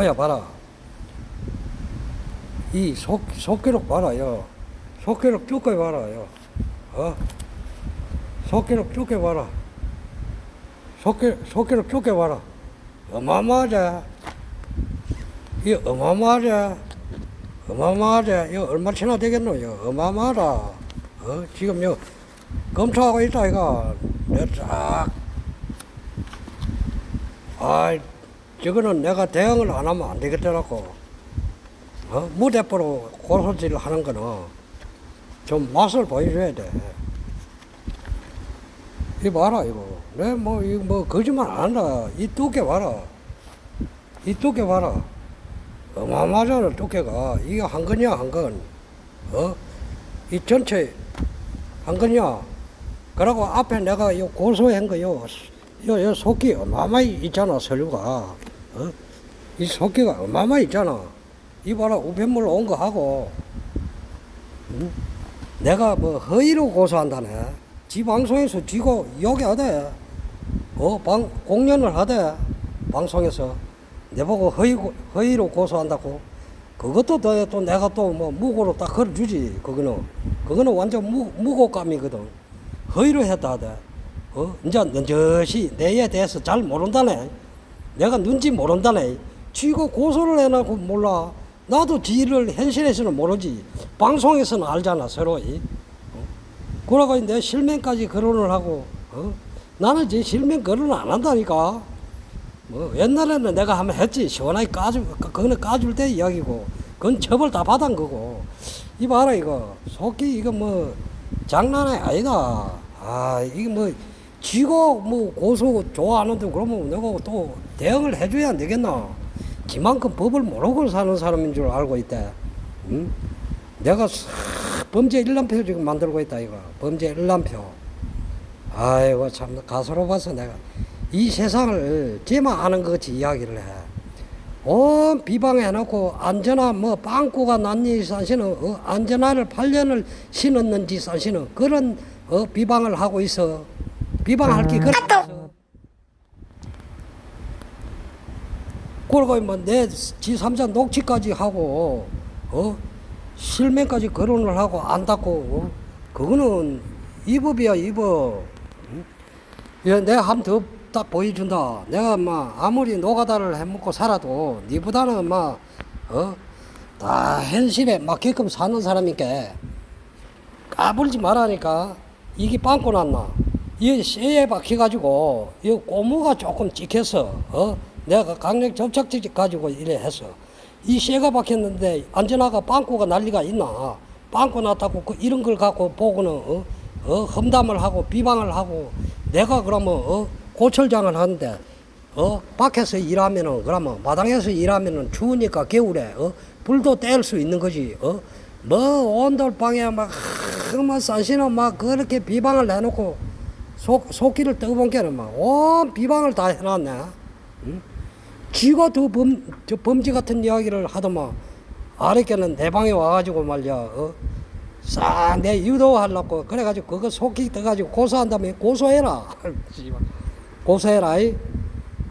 허야 봐라. 이 속, 속기록 봐라요. 속기록 쭉 해봐라요. 어? 속기록 쭉 해봐라. 속기, 속기록 쭉 해봐라. 어마어마하지? 이 어마어마하지? 어마어마하지? 이거 얼마치나 되겠노? 이거 어마어마하다. 어? 지금 요 검토하고 있다, 이거. 내가 쫙. 아, 저거는 내가 대응을 안 하면 안 되겠더라고. 어? 무대포로 고소질을 하는 거는 좀 맛을 보여줘야 돼. 이 봐라, 이거. 내 뭐, 이거 뭐, 거짓말 안 한다. 이 두께 봐라. 이 두께 봐라. 어마어마하잖아, 두께가. 이게 한 건이야, 한 건. 어? 이 전체 한 건이야. 그러고 앞에 내가 요 고소한 거, 요, 요, 요 속기 어마어마히 있잖아, 서류가. 어? 이 속기가 어마어마히 있잖아. 이 봐라, 우편물 온 거 하고. 응? 내가 뭐 허위로 고소한다네. 지 방송에서 지고 욕하대. 어, 방, 공연을 하대. 방송에서. 내보고 허위, 고- 허위로 고소한다고. 그것도 더, 또 내가 또 뭐 무고로 딱 걸어주지. 그거는. 그거는 완전 무, 무고감이거든. 허위로 했다 하대. 어, 이제 넌저시 내에 대해서 잘 모른다네. 내가 눈치 모른다네. 지고 고소를 해놓고 몰라. 나도 지를 현실에서는 모르지. 방송에서는 알잖아, 서로. 이. 그러고 내 실명까지 거론을 하고, 어? 나는 제 실명 거론 안 한다니까. 뭐, 옛날에는 내가 한번 했지. 시원하게 까줄, 까- 그거는 까줄 때 이야기고. 그건 처벌 다 받은 거고. 이 봐라, 이거. 속기, 이거 뭐, 장난이 아니다. 아, 이게 뭐, 지고 뭐 고소 좋아하는데 그러면 내가 또 대응을 해줘야 안 되겠나. 지만큼 법을 모르고 사는 사람인 줄 알고 있대. 응? 내가 싹 범죄 일람표 지금 만들고 있다 이거 범죄 일람표 아이고 참 가소로 봐서 내가 이 세상을 제만 아는 것 같이 이야기를 해. 온 비방해놓고 안전화 뭐 빵꾸가 났니 산시는 어, 안전화를 8년을 신었는지 산시는 그런 어, 비방을 하고 있어. 비방할 게 그런 거 있어. 그러고 뭐내 지3자 녹취까지 하고 어 실명까지 거론을 하고 안 닫고 어? 그거는 이법이야 이법 응? 야, 내가 한번더딱 보여준다 내가 막 아무리 노가다를 해먹고 살아도 니보다는 막 어 다 현실에 맞게끔 사는 사람이니까 까불지 말라니까 이게 빵꾸 났나 이 쇠에 박혀가지고 이 고무가 조금 찍혀서 어? 내가 강력 접착제 가지고 이래 했어 이 쇠가 박혔는데 안전화가 빵꾸가 난리가 있나? 빵꾸 났다고 그 이런 걸 갖고 보고는 어, 어? 험담을 하고 비방을 하고 내가 그러면 어? 고철장을 하는데 어? 밖에서 일하면은 그러면 마당에서 일하면은 추우니까 겨울에 어? 불도 뗄 수 있는 거지 어 뭐 온돌방에 막뭐 산신은 막 그렇게 비방을 해놓고 속 속기를 떠본 게는 막온 비방을 다 해놨네 응? 지가 더 범, 저 범죄 같은 이야기를 하더만 아랫게는 내 방에 와가지고 말이야 어? 싹내 유도하려고 그래가지고 그거 속기 떠가지고 고소한 다음에 고소해라. 고소해라 이.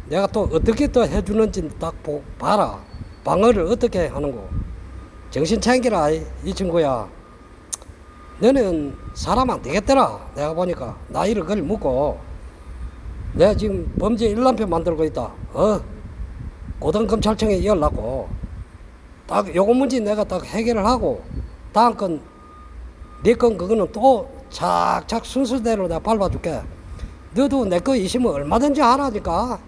내가 또 어떻게 또 해주는지 딱 보, 봐라 방어를 어떻게 하는 거 정신 챙기라 이, 이 친구야 너는 사람 안 되겠더라. 내가 보니까 나이를 그리 묻고. 내가 지금 범죄 일람표 만들고 있다. 어? 고등검찰청에 연락고. 딱 요거 문제 내가 딱 해결을 하고 다음 건 네 건 그거는 또 착착 순서대로 내가 밟아줄게. 너도 내 거 있으면 얼마든지 하라니까.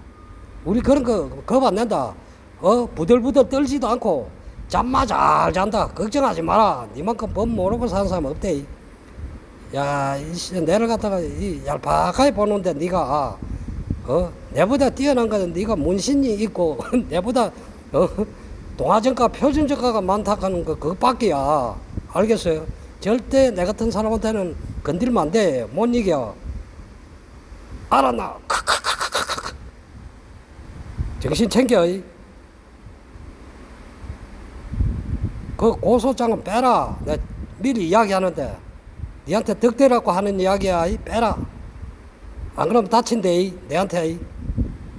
우리 그런 거 겁 안 낸다. 어? 부들부들 떨지도 않고 잠만 잘 잔다 걱정하지 마라 니만큼 법 모르고 사는 사람 없대 야, 이씨, 내를 갖다가 이 얄팍하게 보는데 네가 어 내보다 뛰어난 거는 네가 문신이 있고 내보다 어 동아정가 표준정가가 많다 하는 거 그것밖에야 알겠어요? 절대 내 같은 사람한테는 건들면 안 돼. 못 이겨. 알았나? 크크크크크크. 정신 챙겨. 이. 그 고소장은 빼라. 내 미리 이야기하는데 니한테 득대라고 하는 이야기야. 이 빼라. 안 그러면 다친대. 이. 내한테. 이.